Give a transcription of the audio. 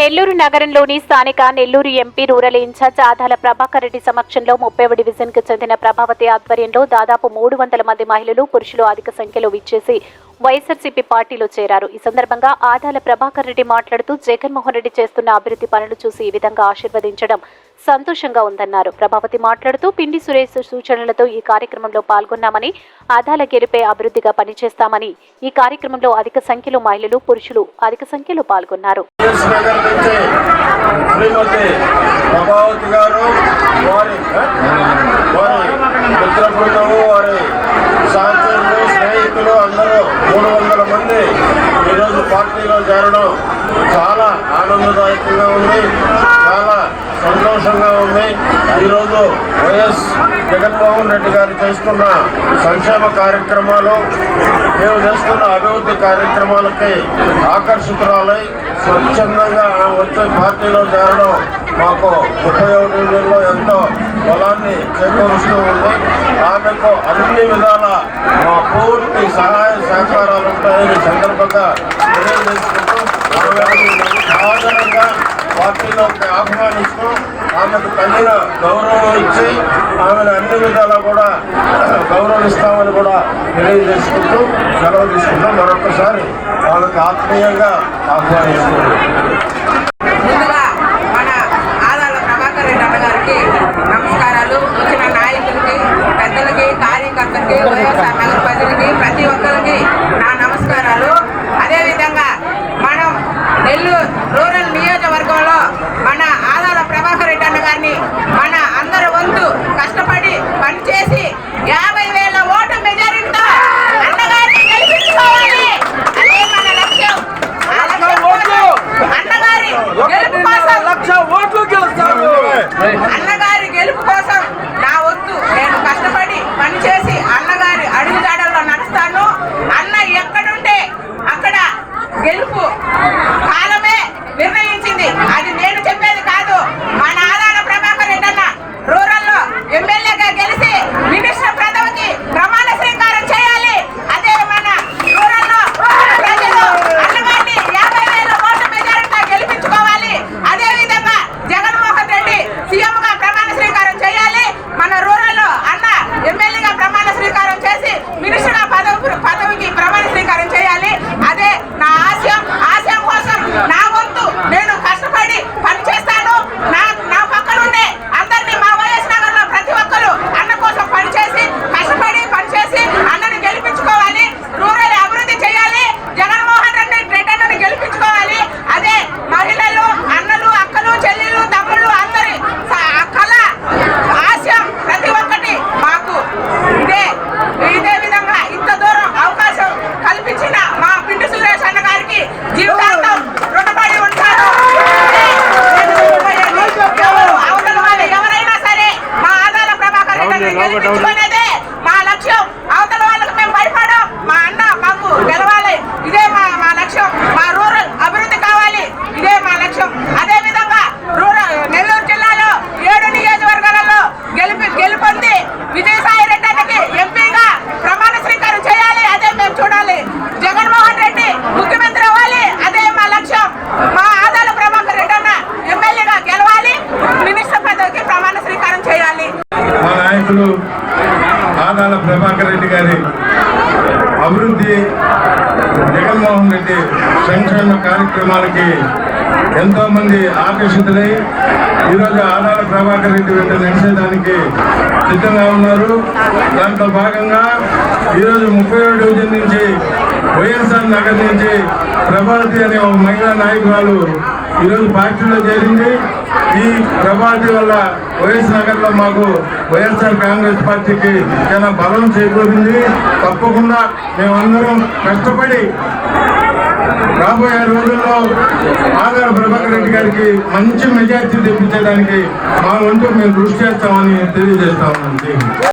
నెల్లూరు నగరంలోని స్థానిక Nellore MP rural in charge Adala Prabhakar Reddy సమక్షంలో ముప్పైవ డివిజన్కు చెందిన ప్రభావతి ఆధ్వర్యంలో దాదాపు మూడు వందల మంది మహిళలు పురుషులు అధిక సంఖ్యలో విచ్చేసి వైఎస్ఆర్సీపీ పార్టీలో చేరారు. ఈ సందర్భంగా ఆదాల ప్రభాకర్ రెడ్డి మాట్లాడుతూ జగన్మోహన్ రెడ్డి చేస్తున్న అభివృద్ధి పనులు చూసి ఈ విధంగా ఆశీర్వదించడం సంతోషంగా ఉందన్నారు. ప్రభావతి మాట్లాడుతూ పిండి సురేష్ సూచనలతో ఈ కార్యక్రమంలో పాల్గొన్నామని ఆదాల గెలిపే అభివృద్ధిగా పనిచేస్తామని ఈ కార్యక్రమంలో అధిక సంఖ్యలో మహిళలు పురుషులు అధిక సంఖ్యలో పాల్గొన్నారు. స్నేహితులు అందరూ మూడు వందల మంది ఈరోజు పార్టీలో చేరడం చాలా ఆనందదాయకంగా ఉంది. చాలా సంతోషంగా ఉంది. ఈరోజు వైఎస్ జగన్మోహన్ రెడ్డి గారు చేస్తున్న సంక్షేమ కార్యక్రమాలు మేము చేస్తున్న అభివృద్ధి కార్యక్రమాలకి ఆకర్షితురాలై స్వచ్ఛందంగా వచ్చే పార్టీలో చేరడం మాకు ముప్పై డివిజన్లో ఎంతో బలాన్ని చేకూరుస్తూ ఉంది. ఆమెకు అన్ని విధాల మా పూర్తి సహాయ సహకారాలు ఉంటాయని సందర్భంగా తెలియజేస్తున్నాం ఆమెను సాధారణంగా ఆమెను ఆహ్వానిస్తూ ఆమెకు తగిన గౌరవం ఇచ్చి ఆమెను అన్ని విధాలా కూడా గౌరవిస్తామని కూడా తెలియజేసుకుంటూ సెలవు తీసుకుంటూ మరొకసారి వాళ్ళకి ఆత్మీయంగా ఆహ్వానిస్తున్నాం ముందుగా మన ఆదాల ప్రభాకర్ రెడ్డి అన్న గారికి నమస్కారాలు వచ్చిన నాయకులకి పెద్దలకి కార్యకర్తలకి వైఎస్ఆర్ నగర ప్రజలకి ప్రతి ఒక్కరికి నా నమస్కారాలు అదేవిధంగా మనం నెల్లూరు రూరల్ నియోజకవర్గంలో మన ఆదాల ప్రభాకర్ రెడ్డి అన్న గారిని మన అందరి వంతు కష్టపడి పనిచేసి యాభై వేల ఓటు మెజారిటీతో అన్నగారిని గెలిపించుకోవాలి అదే మన లక్ష్యం ఆ లక్ష్యం కోసం అన్నగారి గెలుపు కోసం లక్ష ఓట్లు గెలుస్తారు అన్నగారి గెలుపు కోసం నా వద్దు నేను కష్టపడి పనిచేసి అన్నగారి అడుగుజాడల్లో నడుస్తాను అన్న ఎక్కడుంటే అక్కడ గెలుపు కాలమే నిర్ణయించింది. అది నేను చెప్పేది కాదు. మన ఆదాల ప్రభాకర్ రెడ్డి అన్న రూరల్లో ఎమ్మెల్యేగా గెలిచి మినిస్టర్ పదవికి ప్రమాణ స్వీకారం చేయాలి. అదే మన రూరల్లో ప్రజలు అన్నగారిని యాభై వేల ఓట్ల మెజారిటీతో గెలిపించుకోవాలి. అదే విధంగా జగన్మోహన్ రెడ్డి సీఎంగా ప్రమాణ స్వీకారం చేయాలి. మన రూరల్లో అన్న ఎమ్మెల్యేగా ప్రమాణ స్వీకారం చేసి మినిస్టర్గా పదవి పదవికి ప్రమాణ రెడ్డిని ఆదాల ప్రభాకర్ రెడ్డి గారి అభివృద్ధి జగన్మోహన్ రెడ్డి సంక్షేమ కార్యక్రమాలకి ఎంతో మంది ఆకర్షితులై ఈరోజు ఆదాల ప్రభాకర్ రెడ్డి వెంట నడిచేదానికి సిద్ధంగా ఉన్నారు. దాంట్లో భాగంగా ఈరోజు ముప్పై ఏడు డివిజన్ నుంచి వైఎస్ఆర్ నగర్ నుంచి ప్రభావతి అనే ఒక మహిళా నాయకురాలు ఈరోజు పార్టీలో చేరింది. ఈ ప్రభాతి వల్ల వైఎస్ నగర్లో మాకు వైఎస్ఆర్ కాంగ్రెస్ పార్టీకి చాలా బలం చేకూరింది. తప్పకుండా మేమందరం కష్టపడి రాబోయే రోజుల్లో ఆధార ప్రభాకర్ రెడ్డి గారికి మంచి మెజార్టీ తెప్పించడానికి మా వంతు మేము కృషి చేస్తామని తెలియజేస్తామని